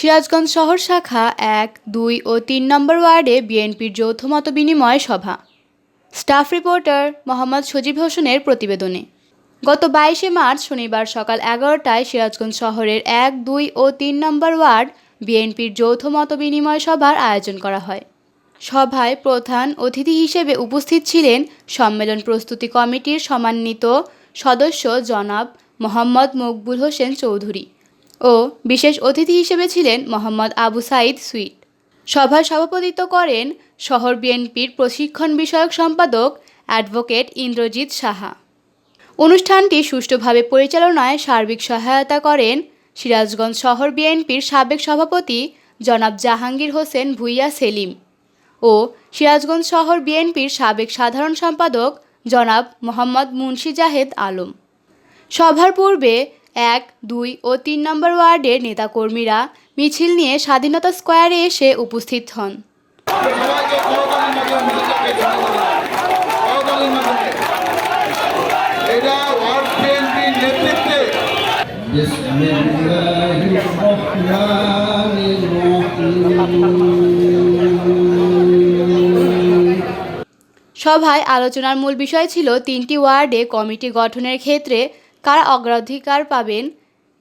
সিরাজগঞ্জ শহর শাখা এক, দুই ও তিন নম্বর ওয়ার্ডে বিএনপির যৌথ মত বিনিময় সভা। স্টাফ রিপোর্টার মোহাম্মদ সজীব হোসেনের প্রতিবেদনে। গত বাইশে মার্চ শনিবার সকাল এগারোটায় সিরাজগঞ্জ শহরের এক, দুই ও তিন নম্বর ওয়ার্ড বিএনপির যৌথ মত বিনিময় সভার আয়োজন করা হয়। সভায় প্রধান অতিথি হিসেবে উপস্থিত ছিলেন সম্মেলন প্রস্তুতি কমিটির সম্মানিত সদস্য জনাব মোহাম্মদ মকবুল হোসেন চৌধুরী। ও বিশেষ অতিথি হিসেবে ছিলেন মোহাম্মদ আবু সাইদ সুইট। সভায় সভাপতিত্ব করেন শহর বিএনপির প্রশিক্ষণ বিষয়ক সম্পাদক অ্যাডভোকেট ইন্দ্রজিৎ সাহা। অনুষ্ঠানটি সুষ্ঠুভাবে পরিচালনায় সার্বিক সহায়তা করেন সিরাজগঞ্জ শহর বিএনপির সাবেক সভাপতি জনাব জাহাঙ্গীর হোসেন ভুইয়া সেলিম ও সিরাজগঞ্জ শহর বিএনপির সাবেক সাধারণ সম্পাদক জনাব মোহাম্মদ মুন্সি জাহেদ আলম। সভার পূর্বে এক দুই ও তিন নম্বর ওয়ার্ডের নেতাকর্মীরা মিছিল নিয়ে স্বাধীনতা স্কোয়ারে এসে উপস্থিত হন। সভায় আলোচনার মূল বিষয় ছিল তিনটি ওয়ার্ডে কমিটি গঠনের ক্ষেত্রে কারা অগ্রাধিকার পাবেন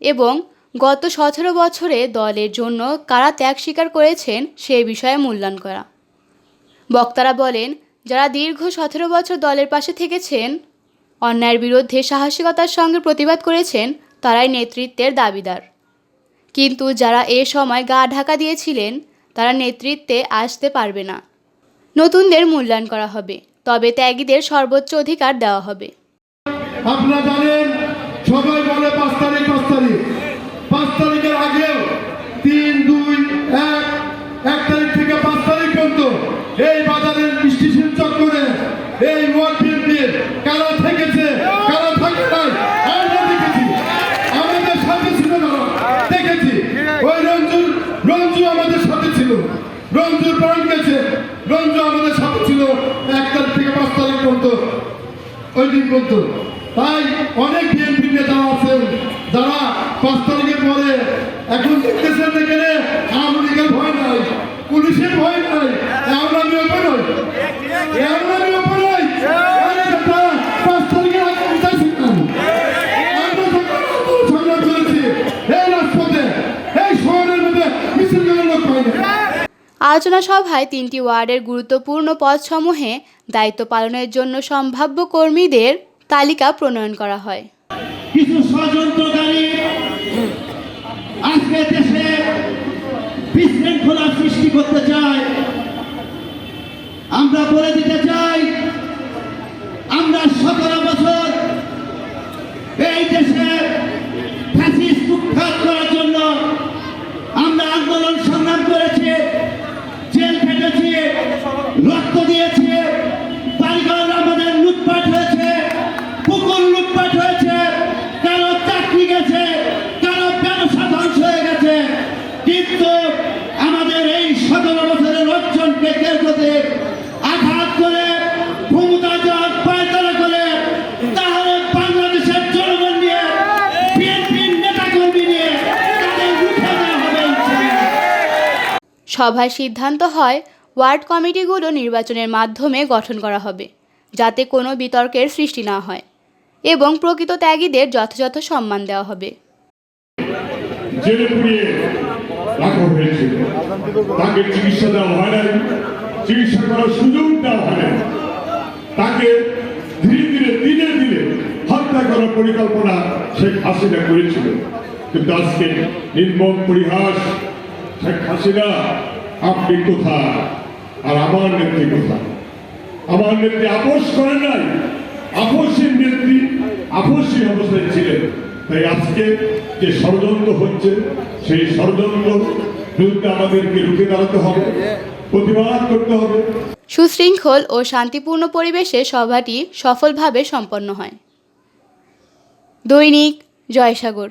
এবং গত সতেরো বছরে দলের জন্য কারা ত্যাগ স্বীকার করেছেন সে বিষয়ে মূল্যায়ন করা। বক্তারা বলেন, যারা দীর্ঘ সতেরো বছর দলের পাশে থেকেছেন, অন্যায়ের বিরুদ্ধে সাহসিকতার সঙ্গে প্রতিবাদ করেছেন, তারাই নেতৃত্বের দাবিদার। কিন্তু যারা এ সময় গা ঢাকা দিয়েছিলেন, তারা নেতৃত্বে আসতে পারবে না। নতুনদের মূল্যায়ন করা হবে, তবে ত্যাগীদের সর্বোচ্চ অধিকার দেওয়া হবে। আপনারা জানেন সবাই বলে পাঁচ তারিখ পাঁচ তারিখ পাঁচ তারিখের আগেও তিন দুই এক এক তারিখ থেকে পাঁচ তারিখ পর্যন্ত এই স্টেশন চক্করে এই বিএনপির কারা থেকেছে কারা থাকে নাই আমরা দেখেছি। আমাদের সাথে ছিল তারা দেখেছি। ওই রঞ্জু রঞ্জু আমাদের সাথে ছিল। রঞ্জুর প্রাণ গেছে। রঞ্জু আমাদের সাথে ছিল এক তারিখ থেকে পাঁচ তারিখ পর্যন্ত, ওই দিন পর্যন্ত। তাই অনেক বিএনপি নেতা আছেন যারা পাঁচ তারিখের পরে এখন দেখতেছেন এখানে আওয়ামী লীগের ভয় নাই। পুলিশের ভয় নাই আমি ওপর নয় আমি ওপর নয় আরে নেতা, পাঁচ তারিখের আগে বুঝাইছিলাম আমরা যখন আন্দোলন সংগ্রাম করেছি এই রাজপথে এই শহরের মধ্যে মিছিল করার লোক পাই না আলোচনা সভায় তিনটি ওয়ার্ডের গুরুত্বপূর্ণ পদসমূহে দায়িত্ব পালনের জন্য সম্ভাব্য কর্মীদের তালিকা প্রণয়ন করা হয়। আমরা বলে দিতে চাই আমরা সতেরো বছর এই দেশে ফ্যাসিস্ট উৎখাত করার জন্য আমরা আন্দোলন সংগ্রাম করেছি জেল খেটেছি রক্ত দিয়েছি। আমাদের লুটপাট হয়েছে। পুকুর লুটপাট হয়েছে। কারও চাকরি গেছে, কারও ব্যবসা ধ্বংস হয়ে গেছে। কিন্তু আমাদের এই সতেরো বছরের কেউ যদি আঘাত করে, ক্ষমতা যাওয়ার পায়তারা করে, তাহলে বাংলাদেশের জনগণ নিয়ে, বিএনপির নেতাকর্মী নিয়ে সভায় সিদ্ধান্ত হয় ওয়ার্ড কমিটিগুলো নির্বাচনের মাধ্যমে গঠন করা হবে, যাতে কোনো বিতর্কের সৃষ্টি না হয়, এবং প্রকৃত ত্যাগীদের যথাযথ সম্মান দেওয়া হবে। তাকে চিকিৎসা দেওয়া হয় নাই, চিকিৎসা করার সুযোগ দেওয়া হয় নাই। তাকে ধীরে ধীরে হত্যা করার পরিকল্পনা শেখ হাসিনা করেছিল। কিন্তু আজকে নির্মম পরিহাস শেখ হাসিনা আপনি কোথায়? আর আমার নেত্রী কোথায়? আমার নেত্রী আপোষ করেন নাই। আপোষের নেত্রী, আপোষী অবস্থায় ছিলেন। তাই আজকে যে ষড়যন্ত্র হচ্ছে, সেই ষড়যন্ত্র বিরুদ্ধে আমাদেরকে রুখে দাঁড়াতে হবে, প্রতিবাদ করতে হবে। সুশৃঙ্খল ও শান্তিপূর্ণ পরিবেশে সভাটি সফলভাবে সম্পন্ন হয়। দৈনিক জয়সাগর